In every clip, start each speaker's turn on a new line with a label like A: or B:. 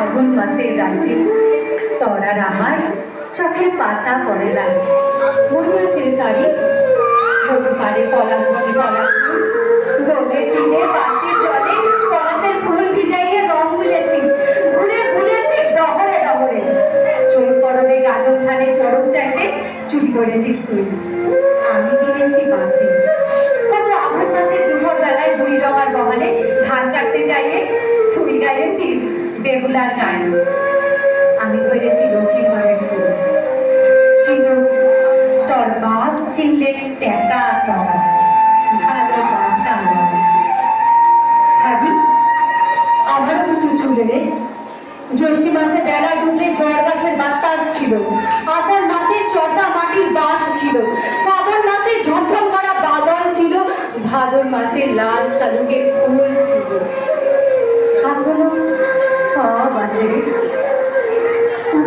A: ফাল্গুন মাসের রাতে তরার আমার চোখের পাতা পড়ে লাগে মনে আছে রে শাড়ি নদী পাড়ে পলাশ বনে পলাশ দোলের দিনে বালতি জলে পলাশের ফুল ভিজাইয়ে রং মিলেছি। ঘুরে ঘুরেছি ডহরে ডহরে। চোর পরবে গাজন ধানে চড়ক চাইতে চুরি করেছিস তুই। আমি কিনেছি বাসে কত আঘাত মাসের দুপুর বেলায় বুড়ি রঙার বহালে ধান কাটতে যাইয়ে তুই গাইয়েছিস বেহুলার গান আমি ধরেছি লক্ষ্মী ঘরের সুর কিন্তু তোর বাপ চিনলে টেকা তোর ভালোবাসা আমারও কিছু চুলে রে। জ্যৈষ্ঠী মাসে বেলা ডুবলে ঝড় গাছের বাতাস ছিল। আষাঢ় মাসে চষা মাটির বাস ছিল। শ্রাবণ মাসে ঝমঝম করা বাদল ছিল। ভাদর মাসে লাল শালুকের ফুল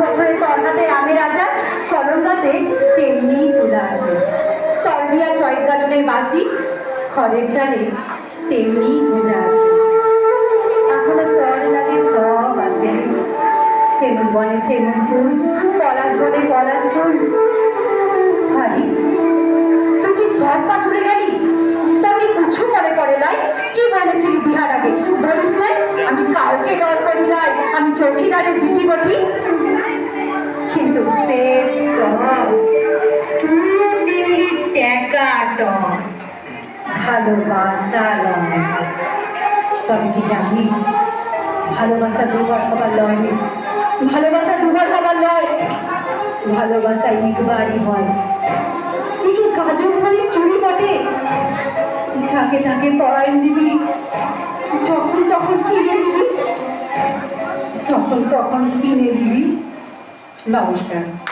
A: বছরে তোর হাতে রামের রাজা কলঙ্গাতে তেমনি তোলা আছে। তর দিয়া চয়েক গাজনের বাসি খড়ের চালে তেমনি গোজা আছে। এখনও তর লাগে সব আছে। সেমন বনে সেমন ফুল, পলাশ বনে পলাশ ফুল। সরি, তুই কি সব পা শুনে গেলি? কি কিছু মনে পড়ে লাই? কি বলেছিলি বিহার আগে? বলিস না আমি কাউকে ডর করি লাই। আমি চৌকিদারের বিটি বটি কিন্তু শেষ ভালোবাসা লয়। তবে কি জানিস ভালোবাসা দুবার হবার লয়। ভালোবাসা দুবার হবার লয়। ভালোবাসা একবারই হয়। এ কি গাজর খালি চুরি বটে। যাকে তাকে পড়াই দিবি। যখন তখন কিনে দিবি। যখন তখন কিনে দিবি। на.